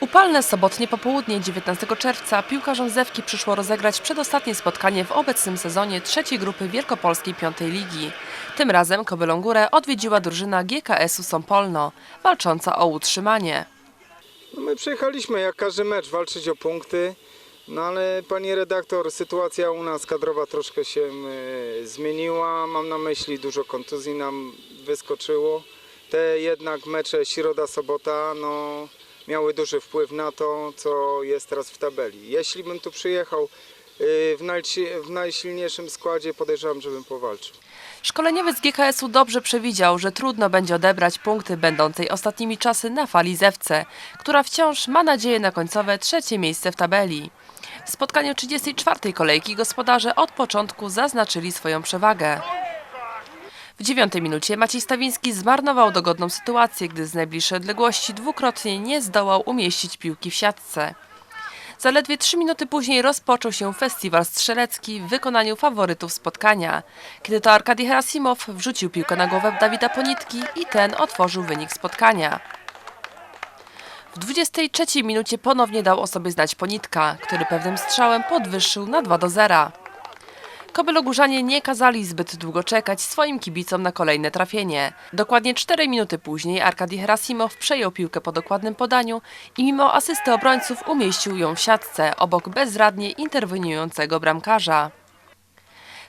upalne sobotnie popołudnie 19 czerwca piłkarzom Zewki przyszło rozegrać przedostatnie spotkanie w obecnym sezonie trzeciej grupy Wielkopolskiej Piątej Ligi. Tym razem Kobylą Górę odwiedziła drużyna GKS-u Sąpolno, walcząca o utrzymanie. No my przyjechaliśmy jak każdy mecz walczyć o punkty, no ale pani redaktor, sytuacja u nas kadrowa troszkę się e, zmieniła. Mam na myśli dużo kontuzji nam wyskoczyło. Te jednak mecze środa, sobota no, miały duży wpływ na to, co jest teraz w tabeli. Jeśli bym tu przyjechał e, w, najsi- w najsilniejszym składzie, podejrzewam, żebym powalczył. Szkoleniowiec GKS-u dobrze przewidział, że trudno będzie odebrać punkty będącej ostatnimi czasy na fali Zewce, która wciąż ma nadzieję na końcowe trzecie miejsce w tabeli. W spotkaniu 34. kolejki gospodarze od początku zaznaczyli swoją przewagę. W dziewiątej minucie Maciej Stawiński zmarnował dogodną sytuację, gdy z najbliższej odległości dwukrotnie nie zdołał umieścić piłki w siatce. Zaledwie trzy minuty później rozpoczął się festiwal strzelecki w wykonaniu faworytów spotkania, kiedy to Arkadi Herasimow wrzucił piłkę na głowę Dawida Ponitki i ten otworzył wynik spotkania. W 23 minucie ponownie dał o sobie znać Ponitka, który pewnym strzałem podwyższył na 2 do 0. Kobylogórzanie nie kazali zbyt długo czekać swoim kibicom na kolejne trafienie. Dokładnie 4 minuty później Arkadi Herasimow przejął piłkę po dokładnym podaniu i mimo asysty obrońców umieścił ją w siatce obok bezradnie interweniującego bramkarza.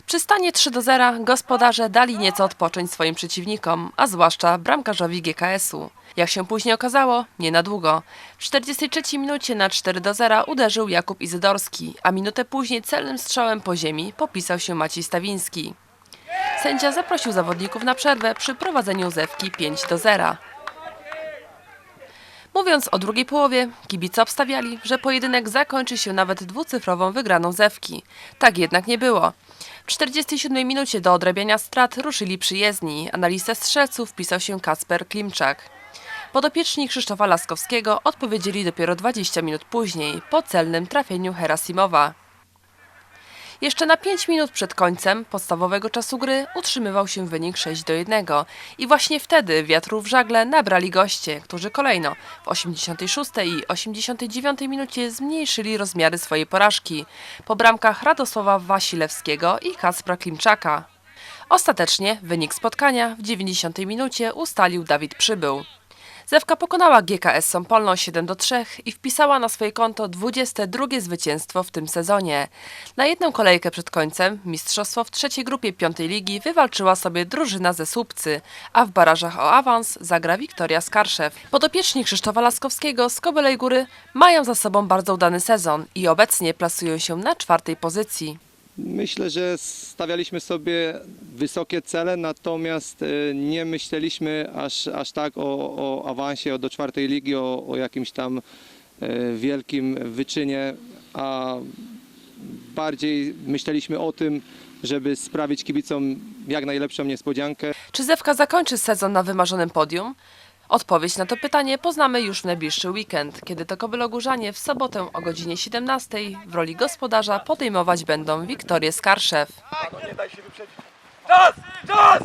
Przy stanie 3 do 0 gospodarze dali nieco odpocząć swoim przeciwnikom, a zwłaszcza bramkarzowi GKS-u. Jak się później okazało, nie na długo. W 43 minucie na 4 do 0 uderzył Jakub Izydorski, a minutę później celnym strzałem po ziemi popisał się Maciej Stawiński. Sędzia zaprosił zawodników na przerwę przy prowadzeniu Zewki 5 do 0. Mówiąc o drugiej połowie, kibice obstawiali, że pojedynek zakończy się nawet dwucyfrową wygraną Zewki. Tak jednak nie było. W 47 minucie do odrabiania strat ruszyli przyjezdni, a na strzelców wpisał się Kasper Klimczak. Podopieczni Krzysztofa Laskowskiego odpowiedzieli dopiero 20 minut później, po celnym trafieniu Herasimowa. Jeszcze na 5 minut przed końcem podstawowego czasu gry utrzymywał się wynik 6 do 1 i właśnie wtedy wiatru w żagle nabrali goście, którzy kolejno w 86 i 89 minucie zmniejszyli rozmiary swojej porażki po bramkach Radosława Wasilewskiego i Kacpra Klimczaka. Ostatecznie wynik spotkania w 90 minucie ustalił Dawid Przybył. Zewka pokonała GKS Sąpolno 7 do 3 i wpisała na swoje konto 22 zwycięstwo w tym sezonie. Na jedną kolejkę przed końcem mistrzostwo w trzeciej grupie piątej ligi wywalczyła sobie drużyna ze Słupcy, a w barażach o awans zagra Wiktoria Skarszew. Podopieczni Krzysztofa Laskowskiego z Kobylej Góry mają za sobą bardzo udany sezon i obecnie plasują się na czwartej pozycji. Myślę, że stawialiśmy sobie wysokie cele, natomiast e, nie myśleliśmy aż, aż tak o, o awansie do czwartej ligi, o, o jakimś tam e, wielkim wyczynie, a bardziej myśleliśmy o tym, żeby sprawić kibicom jak najlepszą niespodziankę. Czy Zewka zakończy sezon na wymarzonym podium? Odpowiedź na to pytanie poznamy już w najbliższy weekend, kiedy to Kobylogórzanie w sobotę o godzinie 17 w roli gospodarza podejmować będą Wiktorię Skarszew. Czas! Czas!